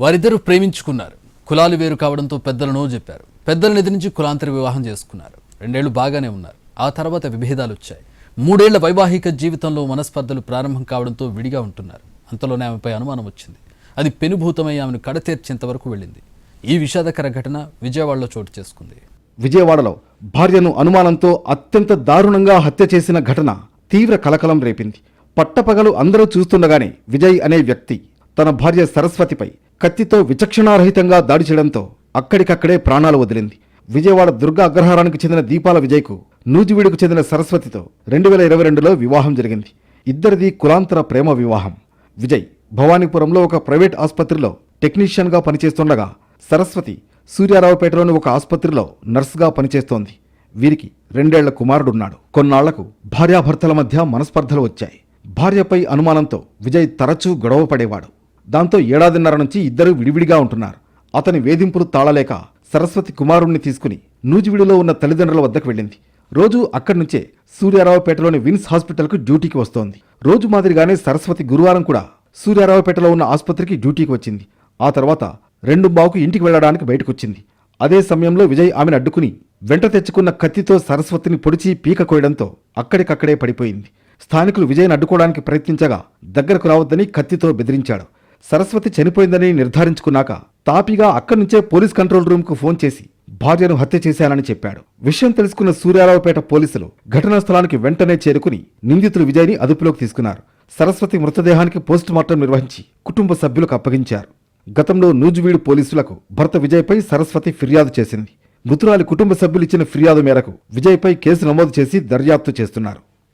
వారిద్దరూ ప్రేమించుకున్నారు. కులాలు వేరు కావడంతో పెద్దలను చెప్పారు. పెద్దలనిది నుంచి కులాంతర వివాహం చేసుకున్నారు. రెండేళ్ళు బాగానే ఉన్నారు. ఆ తర్వాత విభేదాలు వచ్చాయి. మూడేళ్ళ వైవాహిక జీవితంలో మనస్పర్ధలు ప్రారంభం కావడంతో విడిగా ఉంటున్నారు. అంతలోనే ఆమెపై అనుమానం వచ్చింది. అది పెనుభూతమై ఆమెను కడతీర్చేంత వరకు వెళ్ళింది. ఈ విషాదకర ఘటన విజయవాడలో చోటు చేసుకుంది. విజయవాడలో భార్యను అనుమానంతో అత్యంత దారుణంగా హత్య చేసిన ఘటన తీవ్ర కలకలం రేపింది. పట్టపగలు అందరూ చూస్తుండగానే విజయ్ అనే వ్యక్తి తన భార్య సరస్వతిపై కత్తితో విచక్షణారహితంగా దాడి చేయడంతో అక్కడికక్కడే ప్రాణాలు వదిలింది. విజయవాడ దుర్గా అగ్రహారానికి చెందిన దీపాల విజయ్కు నూజివీడుకు చెందిన సరస్వతితో రెండు వేల ఇరవై రెండులో వివాహం జరిగింది. ఇద్దరిది కులాంతర ప్రేమ వివాహం. విజయ్ భవానీపురంలో ఒక ప్రైవేట్ ఆసుపత్రిలో టెక్నీషియన్గా పనిచేస్తుండగా సరస్వతి సూర్యారావుపేటలోని ఒక ఆసుపత్రిలో నర్సుగా పనిచేస్తోంది. వీరికి రెండేళ్ళ కుమారుడున్నాడు. కొన్నాళ్ళకు భార్యాభర్తల మధ్య మనస్పర్ధలు వచ్చాయి. భార్యపై అనుమానంతో విజయ్ తరచూ గొడవ పడేవాడు దాంతో ఏడాదిన్నర నుంచి ఇద్దరూ విడివిడిగా ఉంటున్నారు. అతని వేధింపులు తాళలేక సరస్వతి కుమారుణ్ణి తీసుకుని నూజివీడులో ఉన్న తల్లిదండ్రుల వద్దకు వెళ్ళింది. రోజు అక్కడి నుంచే సూర్యారావుపేటలోని విన్స్ హాస్పిటల్కు డ్యూటీకి వస్తోంది. రోజు మాదిరిగానే సరస్వతి గురువారం కూడా సూర్యారావుపేటలో ఉన్న ఆసుపత్రికి డ్యూటీకి వచ్చింది. ఆ తర్వాత రెండు బావుకు ఇంటికి వెళ్ళడానికి బయటకొచ్చింది. అదే సమయంలో విజయ్ ఆమెను అడ్డుకుని వెంట తెచ్చుకున్న కత్తితో సరస్వతిని పొడిచి పీక కోయడంతో అక్కడికక్కడే పడిపోయింది. స్థానికులు విజయ్ని అడ్డుకోవడానికి ప్రయత్నించగా దగ్గరకు రావద్దని కత్తితో బెదిరించాడు. సరస్వతి చనిపోయిందని నిర్ధారించుకున్నాక తాపిగా అక్కడి నుంచే పోలీస్ కంట్రోల్ రూమ్కు ఫోన్ చేసి భార్యను హత్య చేశానని చెప్పాడు. విషయం తెలుసుకున్న సూర్యారావుపేట పోలీసులు ఘటనా స్థలానికి వెంటనే చేరుకుని నిందితులు విజయ్ని అదుపులోకి తీసుకున్నారు. సరస్వతి మృతదేహానికి పోస్టుమార్టం నిర్వహించి కుటుంబ సభ్యులకు అప్పగించారు. గతంలో నూజువీడు పోలీసులకు భర్త విజయ్పై సరస్వతి ఫిర్యాదు చేసింది. మృతురాలి కుటుంబ సభ్యులు ఇచ్చిన ఫిర్యాదు మేరకు విజయ్పై కేసు నమోదు చేసి దర్యాప్తు చేస్తున్నారు.